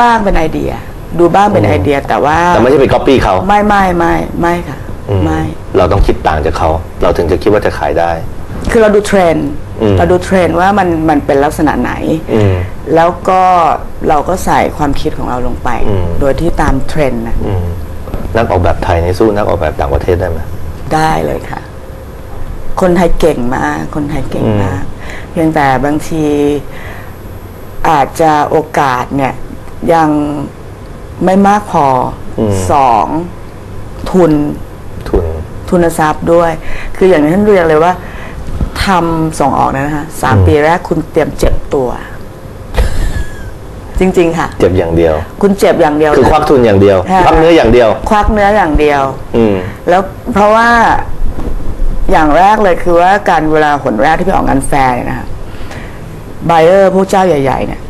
บ้างเป็นไอเดีย ดูบ้างเป็นไอเดียแต่ว่าแต่ไม่ใช่ไปก๊อปปี้เขาไม่ไม่ไม่ไม่ค่ะอืมไม่เราต้องคิดต่างจากเขา เราถึงจะคิดว่าจะขายได้ คือเราดูเทรนด์อืมเราดูเทรนด์ว่ามันมันเป็นลักษณะไหนอืมแล้วก็เราก็ใส่ความคิดของเราลงไปอืมโดยที่ตามเทรนด์นะอืมนักออกแบบไทยนี่สู้นักออกแบบต่างประเทศได้ไหมได้เลยค่ะ คนไทยเก่งมากคนไทยเก่งมาก เพียงแต่บางทีอาจจะโอกาสเนี่ย ยังไม่มากพออม สองทุน ทุน ทุนทรัพย์ด้วย คืออย่างที่ท่านเรียนเลยว่าทำส่งออกเนี่ยนะคะสามอืมปีแรกคุณเตรียมเจ็บตัว จริง ๆ ค่ะ เจ็บอย่างเดียว คุณเจ็บอย่างเดียวคือควักทุนอย่างเดียวค่ะควักเนื้ออย่างเดียว ควักเนื้ออย่างเดียว อืม แล้วเพราะว่าอย่างแรกเลยคือว่าการเวลาหนแรกที่ไปออกงานแฟร์เนี่ยนะคะไบเออร์ผู้เจ้าใหญ่ ๆ เนี่ย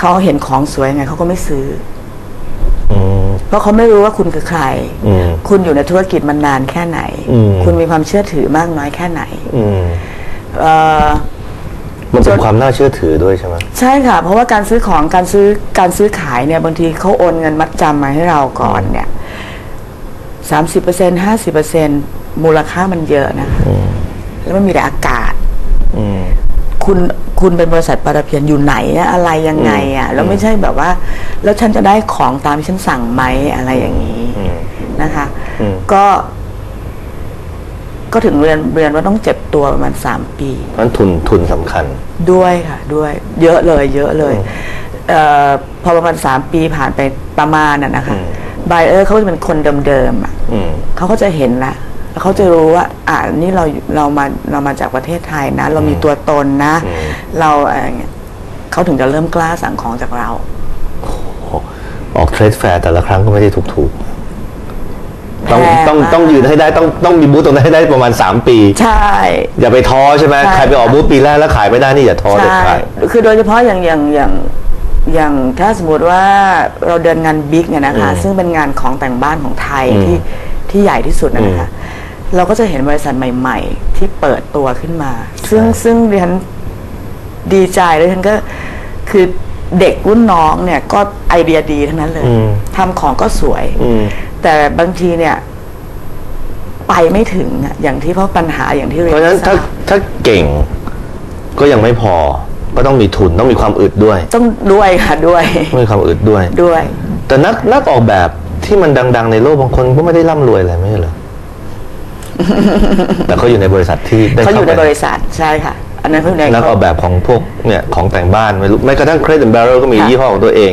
เขาเห็นของสวยไงเขาก็ไม่ซื้ออืมเพราะเขาไม่รู้ว่าคุณคือใครอืมคุณอยู่ในธุรกิจมันนานแค่ไหนอืมคุณมีความเชื่อถือมากน้อยแค่ไหนอืมเอ่อมันเป็นความน่าเชื่อถือด้วยใช่ไหมใช่ค่ะ เพราะว่าการซื้อของการซื้อการซื้อขายเนี่ยบางทีเขาโอนเงินมัดจำมาให้เราก่อนเนี่ยสามสิบเปอร์เซ็นห้าสิบเปอร์เซ็นมูลค่ามันเยอะนะคะแล้วมันมีแต่อากาศอืมคุณ คุณเป็นบริษัทปลาตะเพียนอยู่ไหนอะอะไรยังไงอะแล้วไม่ใช่แบบว่า แล้วฉันจะได้ของตามที่ฉันสั่งไหมอะไรอย่างนี้อืมนะคะอืมก็ ก็ถึงเรียนเรียนว่าต้องเจ็บตัวประมาณสามปีเพราะฉะนั้นทุนทุนสำคัญ ด้วยค่ะ ด้วย เยอะเลย เยอะเลยเออพอประมาณสามปีผ่านไปประมาณน่ะนะคะอืมไบเออร์เขาจะเป็นคนเดิมๆอะอืมเขาก็จะเห็นละ แล้วเขาจะรู้ว่าอ่านี่เราเรามาเรามาจากประเทศไทยนะ เรามีตัวตนนะ อืม เราอะไรเงี้ยเขาถึงจะเริ่มกล้าสั่งของจากเรา ออกเทรดแฟร์แต่ละครั้งก็ไม่ได้ถูกถูกๆต้องแพงต้องมาก ต้องยืนให้ได้ต้องต้องมีบูธตรงนั้นให้ได้ประมาณ 3 ปี ใช่ อย่าไปท้อใช่ไหมใช่ ใครไปออกบูธปีแรกแล้วขายไม่ได้นี่อย่าท้อเด็ดใช่ขาด คือโดยเฉพาะอย่างอย่างอย่างอย่างถ้าสมมติว่าเราเดินงานบิ๊กเนี่ยนะคะ อืมซึ่งเป็นงานของแต่งบ้านของไทยอืมที่ที่ใหญ่ที่สุดนะนะคะ เราก็จะเห็นบริษัทใหม่ ๆ ที่เปิดตัวขึ้นมา ซึ่งซึ่งดิฉันดีใจแล้วดิฉันก็คือเด็กรุ่นน้องเนี่ยก็ไอเดียดีทั้งนั้นเลยอืมทำของก็สวยอืมแต่บางทีเนี่ย ไปไม่ถึงอะอย่างที่เพราะปัญหาอย่างที่เรียเพราะฉะนั้นทถ้าราบถ้าเก่งก็ยังไม่พอ ก็ต้องมีทุนต้องมีความอึดด้วย ต้องด้วยค่ะด้วยต้องมีความอึดด้วยด้วย แต่นักนักออกแบบที่มันดัง ๆ ในโลกบางคนก็ไม่ได้ร่ำรวยอะไรไม่ใช่เหรอ แต่เขาอยู่ในบริษัทที่ได้เขาอยู่ในไปบริษัทใช่ค่ะ อันนั้นเขาอยู่ในนักออกแบบของพวกเนี่ยของแต่งบ้านไม่รู้แม้กระทั่ง Crate and Barrel ก็มีค่ะยี่ห้อของตัวเอง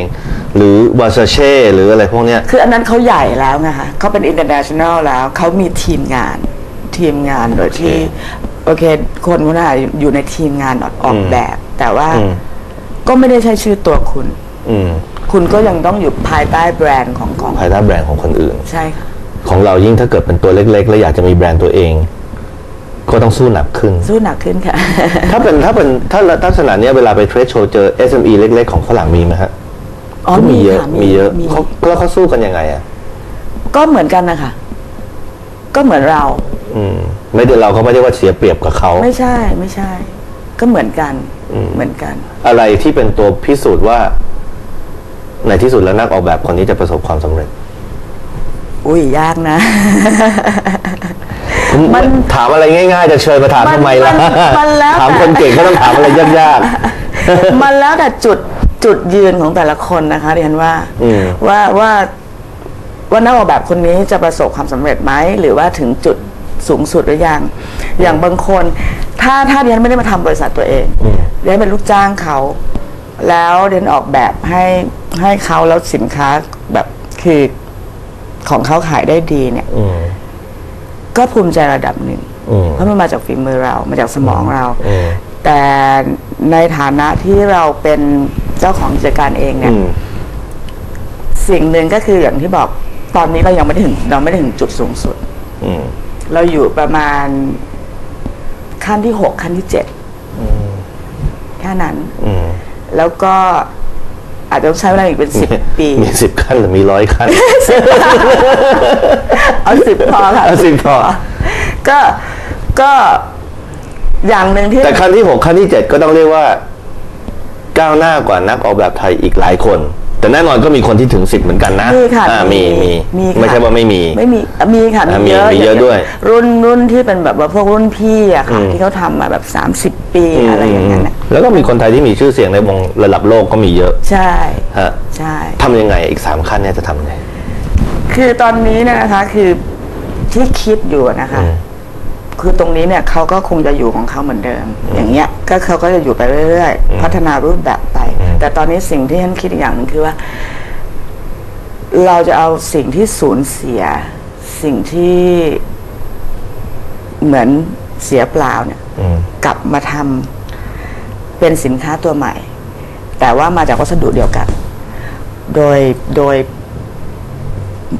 หรือ Versace หรืออะไรพวกเนี้ยคืออันนั้นเขาใหญ่แล้วนะคะเขาเป็น international แล้วเขามีทีมงานทีมงานโดยที่โอเค คนคนนั้นอยู่ในทีมงานออกออกแบบ แต่ว่าอืมก็ไม่ได้ใช้ชื่อตัวคุณ อืมคุณก็ยังต้องอยู่ภายใต้แบรนด์ของของภายใต้แบรนด์ของคนอื่น ใช่ค่ะ ของเรายิ่งถ้าเกิดเป็นตัวเล็ก ๆ แล้วอยากจะมีแบรนด์ตัวเอง ก็ต้องสู้หนักขึ้น สู้หนักขึ้นค่ะ ถ้าเป็นถ้าเป็นถ้าลักษณะเนี้ยเวลาไปเทรดโชว์เจอ SME เล็ก ๆ ของฝรั่งมีไหมฮะอ๋อก็มีมีเยอะค่ะมีเยอะมีเขาแล้วเขาสู้กันยังไงอะก็เหมือนกันนะคะก็เหมือนเรา อืม ไม่ได้เราก็ไม่ได้ว่าเสียเปรียบกับเขาไม่ใช่ไม่ใช่ ก็เหมือนกันเหมือนกัน อะไรที่เป็นตัวพิสูจน์ว่า ในที่สุดแล้วนักออกแบบคนนี้จะประสบความสำเร็จ อุ้ยยากนะผมมันถามอะไรง่ายๆ จะเชิญมาถามมันทำไมล่ะมันมันแล้วถามคนเก่งก็ต้องถามอะไรยากมันแล้วแต่จุดจุดยืนของแต่ละคนนะคะดิฉันว่าอืมว่าว่าว่านักออกแบบคนนี้จะประสบความสำเร็จไหมหรือว่าถึงจุดสูงสุดหรือยัง อย่างบางคน ถ้าถ้าดิฉันไม่ได้มาทำบริษัทตัวเองดิฉันเป็นลูกจ้างเขา แล้วดิฉันออกแบบให้ให้เขาแล้วสินค้าแบบคือ ของเขาขายได้ดีเนี่ยๆอืมก็ภูมิใจระดับหนึ่งอืมเพราะมันมาจากฝีมือเรา มาจากสมองเราอืมแต่ในฐานะที่เราเป็นเจ้าของกิจการเองเนี่อืยมสิ่งหนึ่งก็คืออย่างที่บอกตอนนี้เรายังไม่ได้ถึง เราไม่ได้ถึงจุดสูงสุดอืมเราอยู่ประมาณขั้นที่หกขั้นที่เจ็ดแค่นั้นอืมแล้วก็ อาจจะต้องใช้เวลาอีกเป็นสิบปีมีสิบขั้นหรือมีร้อยขั้นเอาสิบพอค่ะเอาสิบพอก็ก็อย่างหนึ่งที่แต่ขั้นที่หกขั้นที่เจ็ดก็ต้องเรียกว่าก้าวหน้ากว่านักออกแบบไทยอีกหลายคน แต่แน่นอนก็มีคนที่ถึงสิบเหมือนกันนะมีค่ะอ่ามีมีมีค่ะไม่ใช่ว่าไม่มี ไม่มีอะมีค่ะอะมีเยอะมีมีเยอะด้วยรุ่นรุ่นที่เป็นแบบว่าพวกรุ่นพี่อะค่ะ อืม ที่เขาทำมาแบบ 30 ปีอะไรอย่างเงี้ยนะแล้วก็มีคนไทยที่มีชื่อเสียงในวงระดับโลกก็มีเยอะใช่ฮะใช่ ทำยังไงอีกสามขั้นเนี่ยจะทำยังไง คือตอนนี้เนี่ยนะคะคือที่คิดอยู่นะคะ อืม คือตรงนี้เนี่ยเขาก็คงจะอยู่ของเขาเหมือนเดิม อย่างเงี้ยก็เขาก็จะอยู่ไปเรื่อยๆ พัฒนารูปแบบไป แต่ตอนนี้สิ่งที่ฉันคิดอีกอย่างหนึ่งคือว่า เราจะเอาสิ่งที่สูญเสีย สิ่งที่เหมือนเสียเปล่าเนี่ยอืมกลับมาทำเป็นสินค้าตัวใหม่ แต่ว่ามาจากวัสดุเดียวกัน โดยโดย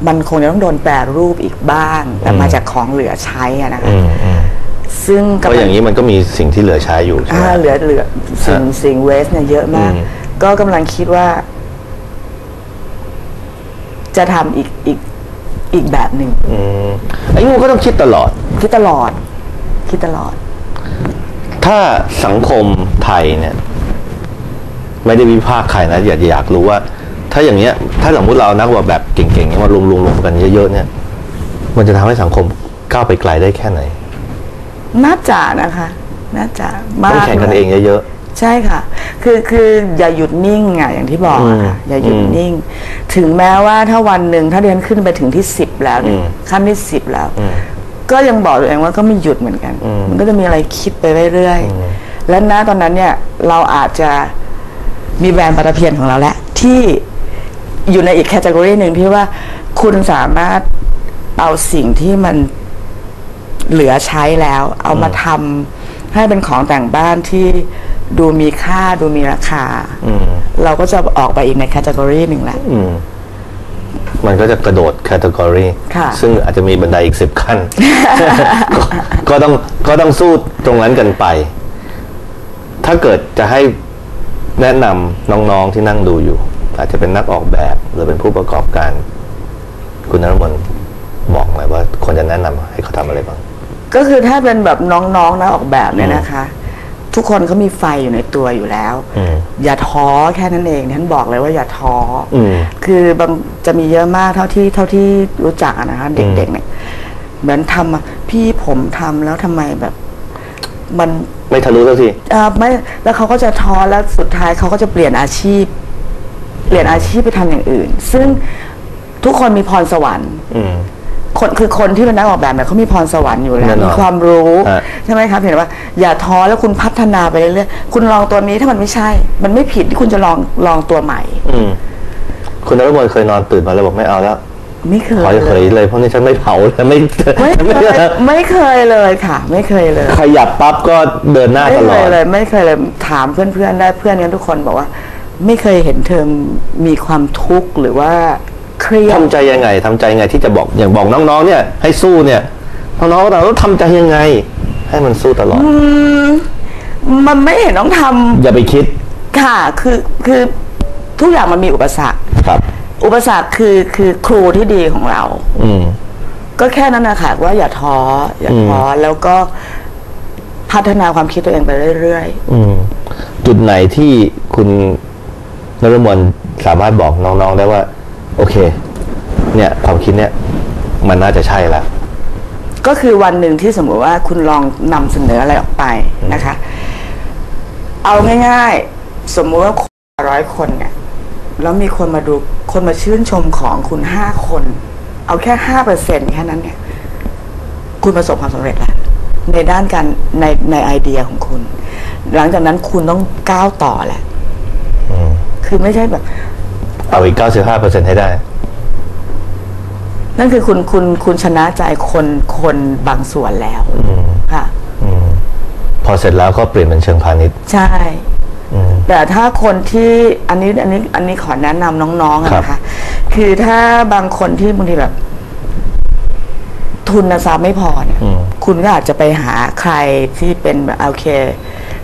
มันคงจะต้องโดนแปรรูปอีกบ้าง แต่มาจากของเหลือใช้อะนะคะอืมอืมซึ่งเพราะอย่างนี้มันก็มีสิ่งที่เหลือใช้อยู่ใช่ไหมอ่าเหลือเหลือสิ่งฮะสิ่งเวสเนี่ยเยอะมากอืม ก็กำลังคิดว่า จะทำอีกอีกอีกแบบหนึ่งอืมไอ้งูก็ต้องคิดตลอด คิดตลอด คิดตลอด ถ้าสังคมไทยเนี่ย ไม่ได้วิพากษ์ใครนะอยากอยากรู้ว่า ถ้าอย่างเงี้ย ถ้าสมมติเราเอานักว่าแบบเก่งๆเนี่ยมารวมๆรวมกันเยอะๆเนี่ย มันจะทำให้สังคมก้าวไปไกลได้แค่ไหนน่าจะนะคะ น่าจะมากต้องแข่งกันเองเยอะ ใช่ค่ะ คือคืออย่าหยุดนิ่งอะอย่างที่บอกอะค่ะอืมอย่าหยุดอืมนิ่ง ถึงแม้ว่าถ้าวันหนึ่งถ้าเรียนขึ้นไปถึงที่สิบแล้วเนี่ยอืมขั้นที่สิบแล้วอืมก็ยังบอกตัวเองว่าก็ไม่หยุดเหมือนกันอืมมันก็จะมีอะไรคิดไปเรื่อยอืมๆและณตอนนั้นเนี่ยเราอาจจะมีแบรนด์ปลาตะเพียนของเราแล้วที่อยู่ในอีกแคตตากรีหนึ่งที่ว่าคุณสามารถเอาสิ่งที่มันเหลือใช้แล้ว เอามาทำให้เป็นของแต่งบ้านที่ ดูมีค่าดูมีราคาๆอืมเราก็จะออกไปอีกในแคตตากรีหนึ่งแหละอืมมันก็จะกระโดดแคตตากรีค่ะซึ่งอาจจะมีบันไดอีกสิบขั้นก็ก็ต้องก็ต้องสู้ตรงนั้นกันไป ถ้าเกิดจะให้แนะนำน้องๆที่นั่งดูอยู่ อาจจะเป็นนักออกแบบหรือเป็นผู้ประกอบการ คุณนรมนบอกหน่อยว่าควรจะแนะนำให้เขาทำอะไรบ้าง ก็คือถ้าเป็นแบบน้องๆนะออกแบบเนี่ยนะคะ ทุกคนเขามีไฟอยู่ในตัวอยู่แล้วอืมอย่าท้อแค่นั้นเองท่านบอกเลยว่าอย่าท้อออืมคือบางจะมีเยอะมากเท่าที่เท่าที่รู้จักอะนะคะเด็กๆเนี่ยเหมือนทำอะพี่ผมทำแล้วทำไมแบบมันไม่ทะลุสักทีอ่าไม่แล้วเขาก็จะท้อแล้วสุดท้ายเขาก็จะเปลี่ยนอาชีพ เปลี่ยนอาชีพไปทำอย่างอื่น ซึ่งทุกคนมีพรสวรรค์อืม คนคือคนที่เป็นนักออกแบบเนี่ยเขามีพรสวรรค์อยู่แล้แน่วนอนมีความรู้ฮะ ใช่ไหมครับเห็นว่า อย่าท้อแล้วคุณพัฒนาไปเรื่อยๆคุณลองตัวนี้ถ้ามันไม่ใช่ มันไม่ผิดที่คุณจะลองลองตัวใหม่ อืมคุณนรมนเคยนอนตื่นมาแล้วบอกไม่เอาแล้วไม่เคยขอเฉยๆเลยเพราะนี่ฉันไม่เผาเลยไม่ไม่เคยไม่เคยเลยค่ะ ไม่เคยเลย ขยับปั๊บก็เดินหน้าไม่ตลเคอด ยเลยไม่เคยเลยถามเพื่อนๆได้เพื่อนกันทุกคนบอกว่า ไม่เคยเห็นเธอมีความทุกข์หรือว่า เครียดทำใจยังไงทำใจยังไงที่จะบอกอย่างบอกน้องๆ เนี่ย ให้สู้เนี่ยน้องๆเราต้องทำใจยังไง ให้มันสู้ตลอด อืมมันไม่เห็นต้องทำอย่าไปคิดค่ะ คือคือทุกอย่างมันมีอุปสรรค ครับ อุปสรรคคือคือครูที่ดีของเรา อืม ก็แค่นั้นนะค่ะว่าอย่าท้ออย่าท้ออแล้วก็พัฒนาความคิดตัวเองไปเรื่อยอืม จุดไหนที่คุณนรมนสามารถบอกน้องๆได้ว่า โอเค เนี่ยความคิดเนี่ยมันน่าจะใช่แล้วๆก็คือวันหนึ่งที่สมมติว่าคุณลองนำเสนออะไรออกไปนะคะ เอาง่าย ๆ สมมุติว่าคนร้อยคนเนี่ยแล้วมีคนมาดูคนมาชื่นชมของคุณห้าคน เอาแค่ห้าเปอร์เซ็นแค่นั้นเนี่ย คุณประสบความสำเร็จแล้วในด้านการในในไอเดียของคุณ หลังจากนั้นคุณต้องก้าวต่อแหละอืมคือไม่ใช่แบบ เอาอีก 95%ให้ได้ นั่นคือคุณคุณคุณชนะใจคนคนบางส่วนแล้วค่ะอืมพอเสร็จแล้วก็เปลี่ยนเป็นเชิงพาณิชย์ ใช่อืมแต่ถ้าคนที่อันนี้อันนี้อันนี้ขอแนะนำน้องๆอะครับนะคะ คือถ้าบางคนที่บางทีแบบ ทุนทรัพย์ไม่พอเนี่ยอืมคุณก็อาจจะไปหาใครที่เป็นแบบโอเค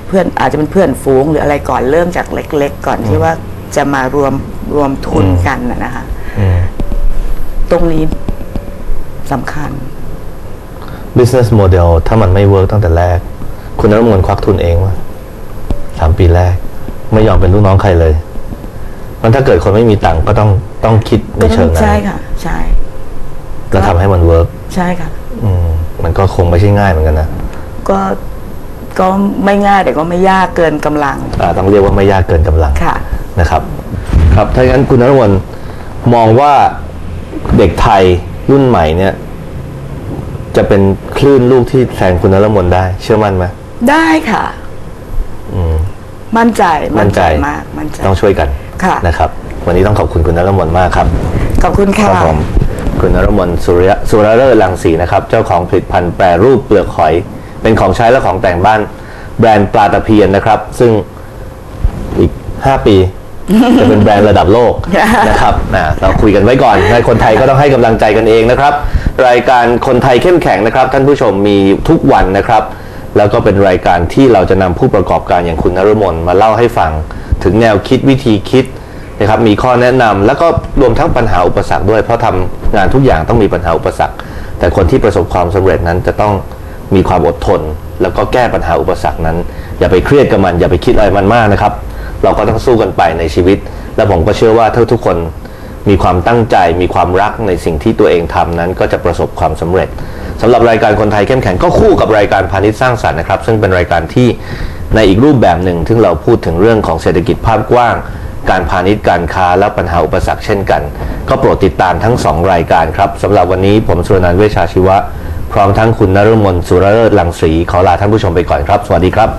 เพื่อนอาจจะเป็นเพื่อนฝูงหรืออะไรก่อนเริ่มจากเล็ก ๆ ก่อนที่ว่า จะมารวมรวมทุนกันนะนะคะอืมตรงนี้สำคัญ business model ถ้ามันไม่เวิร์กตั้งแต่แรก คุณนรมนควักทุนเองว่าสามปีแรก ไม่ยอมเป็นลูกน้องใครเลยพมันถ้าเกิดคนไม่มีตังค์ก็ต้องต้องคิดในก็ต้เชิองงนั้ใช่นค่ะ ใช่แล้วทำให้มันเวิร์กใช่ค่ะ อืมมันก็คงไม่ใช่ง่ายเหมือนกันนะก็ก็ไม่ง่ายแต่ก็ไม่ยากเกินกำลังอ่าต้องเรียกว่าไม่ยากเกินกำลังค่ะ นะครับ ครับถ้าอย่างนั้นคุณนรมนมองว่าเด็กไทยรุ่นใหม่เนี่ย จะเป็นคลื่นลูกที่แทนคุณนรมนได้ เชื่อมั่นไหมได้ค่ะ อืมมั่นใจมั่นใจมากมั่นใจต้องช่วยกันค่ะนะครับ วันนี้ต้องขอบคุณคุณนรมนมากครับ ขอบคุณคค่ะรับผมคุณนรมนสุริยะสุรเลิศลังสีนะครับ เจ้าของผลิตภัณฑ์แปรรูปเปลือกหอย เป็นของใช้และของแต่งบ้าน แบรนด์ปลาตะเพียนนะครับ ซึ่งอีก 5 ปี จะเป็นแบรนด์ระดับโลกนะครับนะเราคุยกันไว้ก่อนให้คนไทยก็ต้องให้กำลังใจกันเองนะครับ รายการคนไทยเข้มแข็งนะครับ ท่านผู้ชมมีทุกวันนะครับ แล้วก็เป็นรายการที่เราจะนำผู้ประกอบการอย่างคุณนรมนมาเล่าให้ฟัง ถึงแนวคิดวิธีคิดนะครับมีข้อแนะนำแล้วก็รวมทั้งปัญหาอุปสรรคด้วย เพราะทำงานทุกอย่างต้องมีปัญหาอุปสรรค แต่คนที่ประสบความสำเร็จนั้นจะต้องมีความอดทน แล้วก็แก้ปัญหาอุปสรรคนั้น อย่าไปเครียดกับมัน อย่าไปคิดอะไรมันมากนะครับ เราก็ต้องสู้กันไปในชีวิต และผมก็เชื่อว่าถ้าทุกคนมีความตั้งใจมีความรักในสิ่งที่ตัวเองทำนั้น ก็จะประสบความสำเร็จสำหรับรายการคนไทยเข้มแข็งก็คู่กับรายการพาณิชย์สร้างสรรค์นะครับ ซึ่งเป็นรายการที่ในอีกรูปแบบหนึ่งซึ่งเราพูดถึงเรื่องของเศรษฐกิจภาพกว้าง การพาณิชย์การค้าและปัญหาอุปสรรคเช่นกัน ก็โปรดติดตามทั้งสองรายการครับสำหรับวันนี้ผมสุรนันท์เวชาชีวะ พร้อมทั้งคุณนฤมลสุรเลิศลังสีขอลาท่านผู้ชมไปก่อนครับ สวัสดีครับ